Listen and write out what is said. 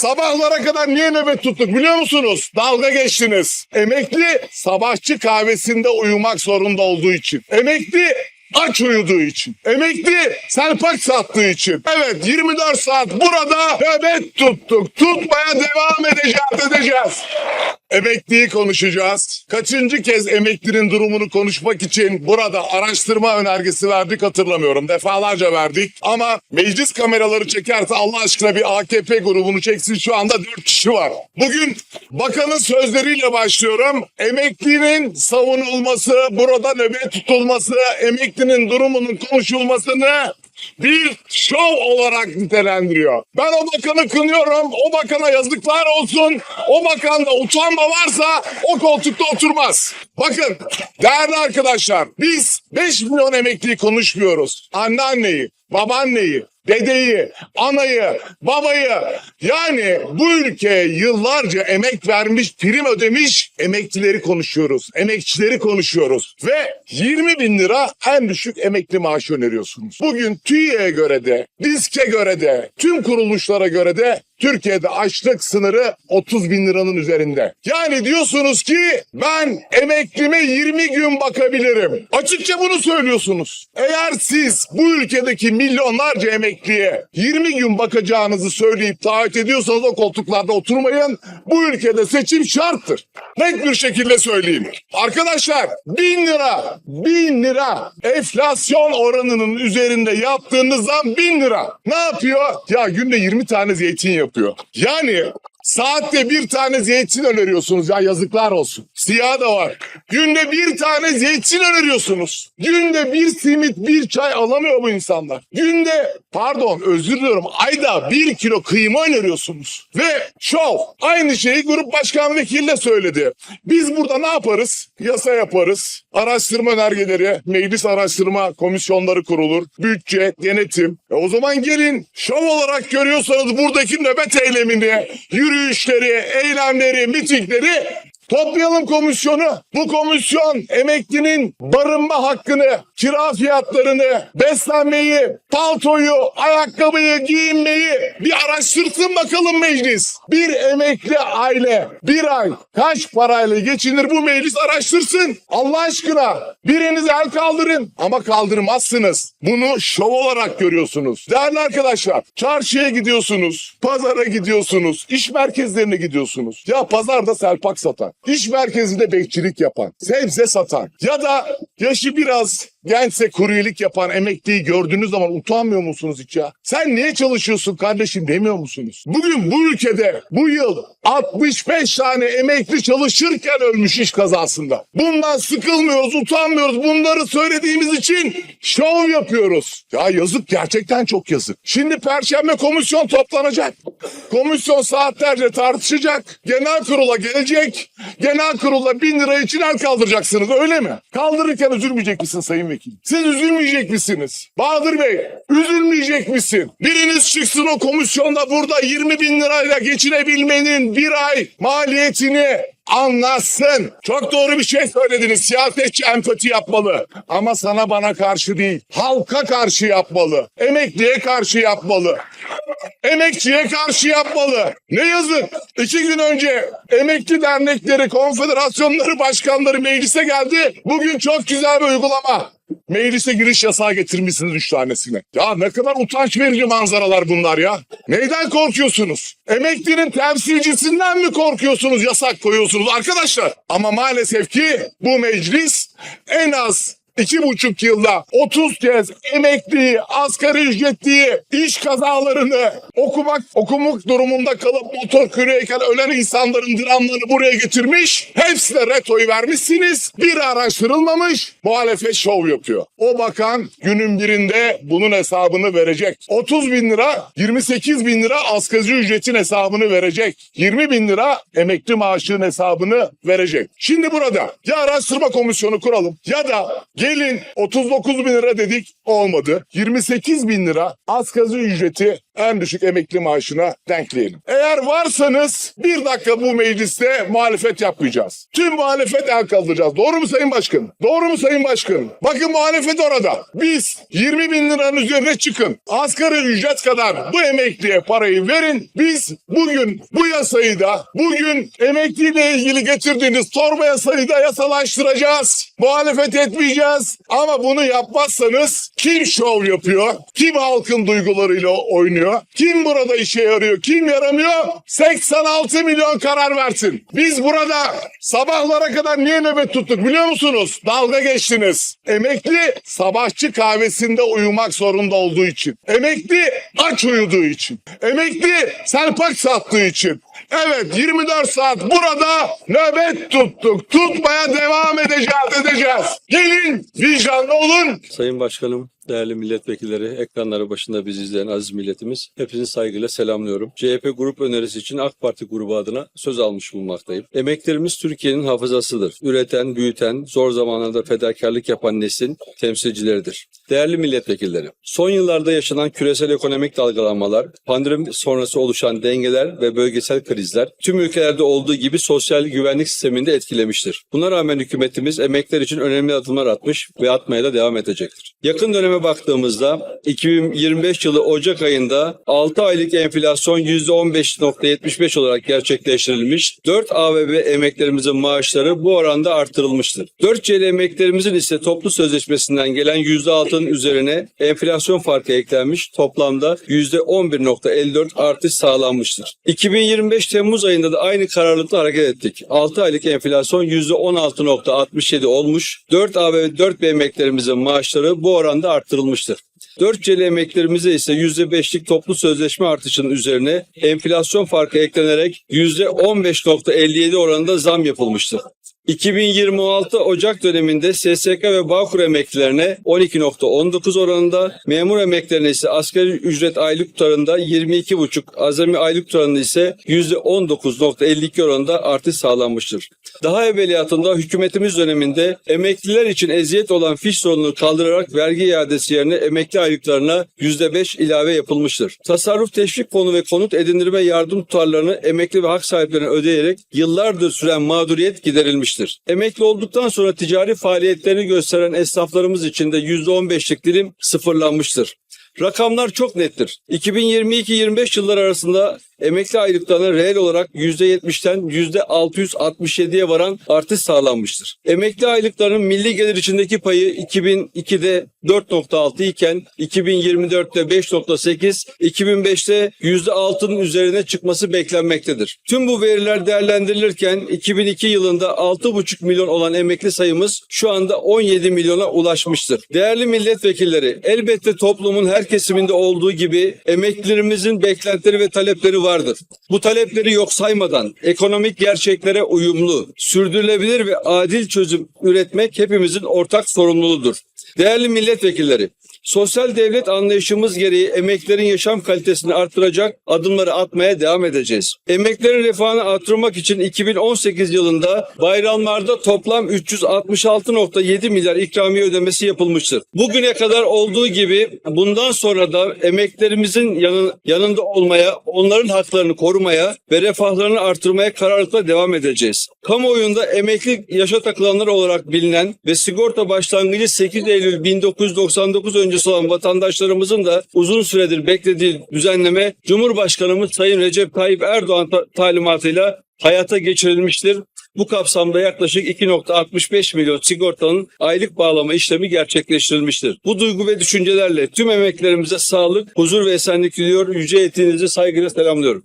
Sabahlara kadar niye nöbet tuttuk biliyor musunuz? Dalga geçtiniz. Emekli sabahçı kahvesinde uyumak zorunda olduğu için. Emekli aç uyuduğu için. Emekli selpak sattığı için. Evet 24 saat burada nöbet tuttuk. Tutmaya devam edeceğiz edeceğiz. Emekliyi konuşacağız. Kaçıncı kez emeklinin durumunu konuşmak için burada araştırma önergesi verdik hatırlamıyorum. Defalarca verdik. Ama meclis kameraları çekerse Allah aşkına bir AKP grubunu çeksin şu anda dört kişi var. Bugün bakanın sözleriyle başlıyorum. Emeklinin savunulması, burada nöbet tutulması, emeklinin durumunun konuşulmasını bir şov olarak nitelendiriyor. Ben o bakanı kınıyorum. O bakana yazıklar olsun. O bakanda utanma varsa o koltukta oturmaz. Bakın değerli arkadaşlar biz 5 milyon emekliyi konuşmuyoruz. Anneanneyi, babaanneyi, dedeyi, anayı, babayı yani bu ülkeye yıllarca emek vermiş, prim ödemiş emeklileri konuşuyoruz. Emekçileri konuşuyoruz. Ve 20 bin lira en düşük emekli maaşı öneriyorsunuz. Bugün TÜİ'ye göre de, DİSK'e göre de, tüm kuruluşlara göre de Türkiye'de açlık sınırı 30 bin liranın üzerinde. Yani diyorsunuz ki ben emeklime 20 gün bakabilirim. Açıkça bunu söylüyorsunuz. Eğer siz bu ülkedeki milyonlarca emekliye 20 gün bakacağınızı söyleyip taahhüt ediyorsanız o koltuklarda oturmayın. Bu ülkede seçim şarttır. Net bir şekilde söyleyeyim. Arkadaşlar bin lira, bin lira enflasyon oranının üzerinde yaptığınız zam bin lira. Ne yapıyor? Ya günde 20 tane zeytin yapıyor. Yani Saatte bir tane zeytin öneriyorsunuz ya yazıklar olsun. Siyah da var. Günde bir tane zeytin öneriyorsunuz. Günde bir simit bir çay alamıyor bu insanlar. Günde pardon özür diliyorum ayda bir kilo kıyma öneriyorsunuz. Ve şov aynı şeyi grup başkan vekili de söyledi. Biz burada ne yaparız? Yasa yaparız. Araştırma önergeleri, meclis araştırma komisyonları kurulur. Bütçe, denetim. E o zaman gelin şov olarak görüyorsanız buradaki nöbet eylemini, yürüyüşleri, eylemleri, mitingleri Toplayalım komisyonu. Bu komisyon emeklinin barınma hakkını, kira fiyatlarını, beslenmeyi, paltoyu, ayakkabıyı, giyinmeyi bir araştırsın bakalım meclis. Bir emekli aile bir ay kaç parayla geçinir bu meclis araştırsın. Allah aşkına biriniz el kaldırın ama kaldırmazsınız. Bunu şov olarak görüyorsunuz. Değerli arkadaşlar çarşıya gidiyorsunuz, pazara gidiyorsunuz, iş merkezlerine gidiyorsunuz. Ya pazarda selpak satan, iş merkezinde bekçilik yapan, sebze satan ya da yaşı biraz gençse kuryelik yapan emekliyi gördüğünüz zaman utanmıyor musunuz hiç ya? Sen niye çalışıyorsun kardeşim demiyor musunuz? Bugün bu ülkede bu yıl 65 tane emekli çalışırken ölmüş iş kazasında. Bundan sıkılmıyoruz, utanmıyoruz. Bunları söylediğimiz için şov yapıyoruz. Ya yazık gerçekten çok yazık. Şimdi perşembe komisyon toplanacak. Komisyon saatlerce tartışacak. Genel kurula gelecek. Genel kurula bin lira için el kaldıracaksınız öyle mi? Kaldırırken üzülmeyecek misin sayın vekil? Siz üzülmeyecek misiniz? Bahadır Bey üzülmeyecek misin? Biriniz çıksın o komisyonda burada 20 bin lirayla geçinebilmenin bir ay maliyetini anlatsın. Çok doğru bir şey söylediniz. Siyasetçi empati yapmalı. Ama sana bana karşı değil. Halka karşı yapmalı. Emekliye karşı yapmalı. Emekçiye karşı yapmalı. Ne yazık. İki gün önce emekli dernekleri, konfederasyonları, başkanları meclise geldi. Bugün çok güzel bir uygulama. Meclise giriş yasağı getirmişsiniz üç tanesine. Ya ne kadar utanç verici manzaralar bunlar ya. Neyden korkuyorsunuz? Emeklinin temsilcisinden mi korkuyorsunuz yasak koyuyorsunuz arkadaşlar? Ama maalesef ki bu meclis en az iki buçuk yılda 30 kez emekliyi, asgari ücretliyi, iş kazalarını okumak, okumak durumunda kalıp motor küreyken ölen insanların dramlarını buraya getirmiş. Hepsine retoyu vermişsiniz. Bir araştırılmamış. Muhalefet şov yapıyor. O bakan günün birinde bunun hesabını verecek. 30 bin lira, 28 bin lira asgari ücretin hesabını verecek. 20 bin lira emekli maaşının hesabını verecek. Şimdi burada ya araştırma komisyonu kuralım ya da gelin Gelin 39 bin lira dedik olmadı. 28 bin lira asgari ücreti en düşük emekli maaşına denkleyelim. Eğer varsanız bir dakika bu mecliste muhalefet yapmayacağız. Tüm muhalefet el kaldıracağız. Doğru mu Sayın Başkan? Doğru mu Sayın Başkan? Bakın muhalefet orada. Biz 20 bin liranın üzerine çıkın. Asgari ücret kadar bu emekliye parayı verin. Biz bugün bu yasayı da bugün emekliyle ilgili getirdiğiniz torba yasayı da yasalaştıracağız. Muhalefet etmeyeceğiz. Ama bunu yapmazsanız kim şov yapıyor? Kim halkın duygularıyla oynuyor? Kim burada işe yarıyor? Kim yaramıyor? 86 milyon karar versin. Biz burada sabahlara kadar niye nöbet tuttuk biliyor musunuz? Dalga geçtiniz. Emekli sabahçı kahvesinde uyumak zorunda olduğu için. Emekli aç uyuduğu için. Emekli selpak sattığı için. Evet 24 saat burada nöbet tuttuk. Tutmaya devam edeceğiz edeceğiz. Gelin vicdanlı olun. Sayın Başkanım, değerli milletvekilleri, ekranları başında bizi izleyen aziz milletimiz, hepinizi saygıyla selamlıyorum. CHP grup önerisi için AK Parti grubu adına söz almış bulunmaktayım. Emeklerimiz Türkiye'nin hafızasıdır. Üreten, büyüten, zor zamanlarda fedakarlık yapan neslin temsilcileridir. Değerli milletvekilleri, son yıllarda yaşanan küresel ekonomik dalgalanmalar, pandemi sonrası oluşan dengeler ve bölgesel krizler tüm ülkelerde olduğu gibi sosyal güvenlik sistemini de etkilemiştir. Buna rağmen hükümetimiz emekler için önemli adımlar atmış ve atmaya da devam edecektir. Yakın döneme baktığımızda 2025 yılı Ocak ayında 6 aylık enflasyon %15.75 olarak gerçekleştirilmiş. 4 AVB emeklerimizin maaşları bu oranda artırılmıştır. 4 CL emeklerimizin ise toplu sözleşmesinden gelen %6'nın üzerine enflasyon farkı eklenmiş. Toplamda %11.54 artış sağlanmıştır. 2025 Temmuz ayında da aynı kararlılıkla hareket ettik. 6 aylık enflasyon %16.67 olmuş. 4 A ve 4 B emeklerimizin maaşları bu oranda arttırılmıştır. 4 CL emeklerimize ise %5'lik toplu sözleşme artışının üzerine enflasyon farkı eklenerek %15.57 oranında zam yapılmıştır. 2026 Ocak döneminde SSK ve Bağkur emeklilerine 12.19 oranında, memur emeklilerine ise asgari ücret aylık tutarında 22.5, azami aylık tutarında ise %19.52 oranında artış sağlanmıştır. Daha evveliyatında hükümetimiz döneminde emekliler için eziyet olan fiş sorununu kaldırarak vergi iadesi yerine emekli aylıklarına %5 ilave yapılmıştır. Tasarruf teşvik fonu ve konut edindirme yardım tutarlarını emekli ve hak sahiplerine ödeyerek yıllardır süren mağduriyet giderilmiştir. Emekli olduktan sonra ticari faaliyetlerini gösteren esnaflarımız için de %15'lik dilim sıfırlanmıştır. Rakamlar çok nettir. 2022-25 yıllar arasında emekli aylıklarına reel olarak %70'ten %667'ye varan artış sağlanmıştır. Emekli aylıklarının milli gelir içindeki payı 2002'de 4.6 iken 2024'te 5.8, 2005'te %6'nın üzerine çıkması beklenmektedir. Tüm bu veriler değerlendirilirken 2002 yılında 6,5 milyon olan emekli sayımız şu anda 17 milyona ulaşmıştır. Değerli milletvekilleri, elbette toplumun her kesiminde olduğu gibi emeklilerimizin beklentileri ve talepleri vardır. Bu talepleri yok saymadan ekonomik gerçeklere uyumlu, sürdürülebilir ve adil çözüm üretmek hepimizin ortak sorumluluğudur. Değerli milletvekilleri, sosyal devlet anlayışımız gereği emeklerin yaşam kalitesini artıracak adımları atmaya devam edeceğiz. Emeklerin refahını artırmak için 2018 yılında bayramlarda toplam 366.7 milyar ikramiye ödemesi yapılmıştır. Bugüne kadar olduğu gibi bundan sonra da emeklerimizin yanı- yanında olmaya, onların haklarını korumaya ve refahlarını artırmaya kararlılıkla devam edeceğiz. Kamuoyunda emekli yaşa takılanlar olarak bilinen ve sigorta başlangıcı 8 Eylül 1999 öncesi olan vatandaşlarımızın da uzun süredir beklediği düzenleme Cumhurbaşkanımız Sayın Recep Tayyip Erdoğan ta- talimatıyla hayata geçirilmiştir. Bu kapsamda yaklaşık 2.65 milyon sigortanın aylık bağlama işlemi gerçekleştirilmiştir. Bu duygu ve düşüncelerle tüm emeklerimize sağlık, huzur ve esenlik diliyor. Yüce eğitiminizi saygıyla selamlıyorum.